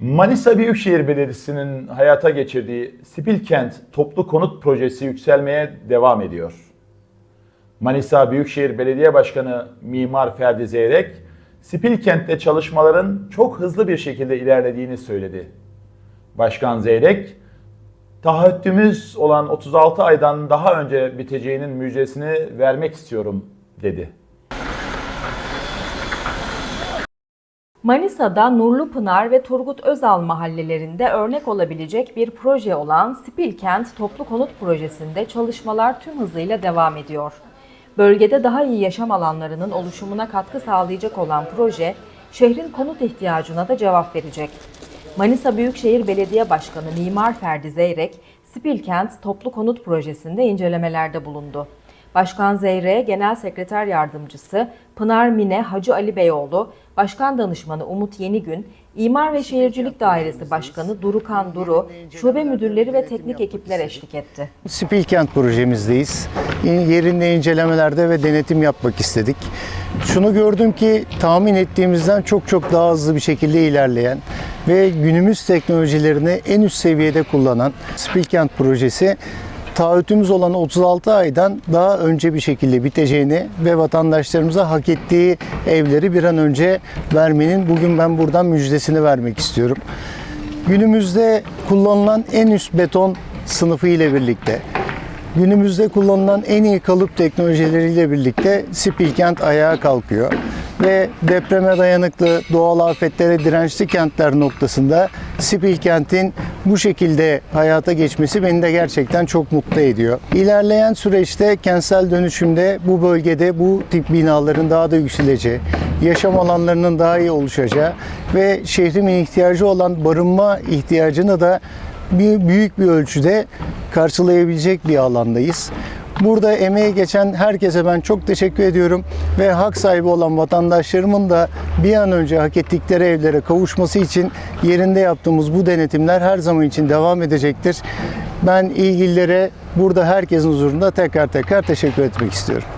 Manisa Büyükşehir Belediyesi'nin hayata geçirdiği Spilkent Toplu Konut Projesi yükselmeye devam ediyor. Manisa Büyükşehir Belediye Başkanı Mimar Ferdi Zeyrek, Spilkent'te çalışmaların çok hızlı bir şekilde ilerlediğini söyledi. Başkan Zeyrek, taahhütümüz olan 36 aydan daha önce biteceğinin müjdesini vermek istiyorum dedi. Manisa'da Nurlupınar ve Turgut Özal mahallelerinde örnek olabilecek bir proje olan Spilkent Toplu Konut Projesi'nde çalışmalar tüm hızıyla devam ediyor. Bölgede daha iyi yaşam alanlarının oluşumuna katkı sağlayacak olan proje, şehrin konut ihtiyacına da cevap verecek. Manisa Büyükşehir Belediye Başkanı Mimar Ferdi Zeyrek, Spilkent Toplu Konut Projesi'nde incelemelerde bulundu. Başkan Zeyre, Genel Sekreter Yardımcısı Pınar Mine Hacı Ali Beyoğlu, Başkan Danışmanı Umut Yenigün, İmar ve Şehircilik Dairesi Başkanı Durukan Duru, şube müdürleri ve teknik ekipler eşlik etti. Spilkent projemizdeyiz. Yerinde incelemelerde ve denetim yapmak istedik. Şunu gördüm ki tahmin ettiğimizden çok çok daha hızlı bir şekilde ilerleyen ve günümüz teknolojilerini en üst seviyede kullanan Spilkent projesi taahhütümüz olan 36 aydan daha önce bir şekilde biteceğini ve vatandaşlarımıza hak ettiği evleri bir an önce vermenin bugün ben buradan müjdesini vermek istiyorum. Günümüzde kullanılan en üst beton sınıfı ile birlikte günümüzde kullanılan en iyi kalıp teknolojileriyle birlikte Spilkent ayağa kalkıyor ve depreme dayanıklı, doğal afetlere dirençli kentler noktasında Spilkent'in bu şekilde hayata geçmesi beni de gerçekten çok mutlu ediyor. İlerleyen süreçte kentsel dönüşümde bu bölgede bu tip binaların daha da yükseleceği, yaşam alanlarının daha iyi oluşacağı ve şehrimin ihtiyacı olan barınma ihtiyacını da bir büyük bir ölçüde karşılayabilecek bir alandayız. Burada emeği geçen herkese ben çok teşekkür ediyorum ve hak sahibi olan vatandaşlarımın da bir an önce hak ettikleri evlere kavuşması için yerinde yaptığımız bu denetimler her zaman için devam edecektir. Ben ilgililere burada herkesin huzurunda tekrar tekrar teşekkür etmek istiyorum.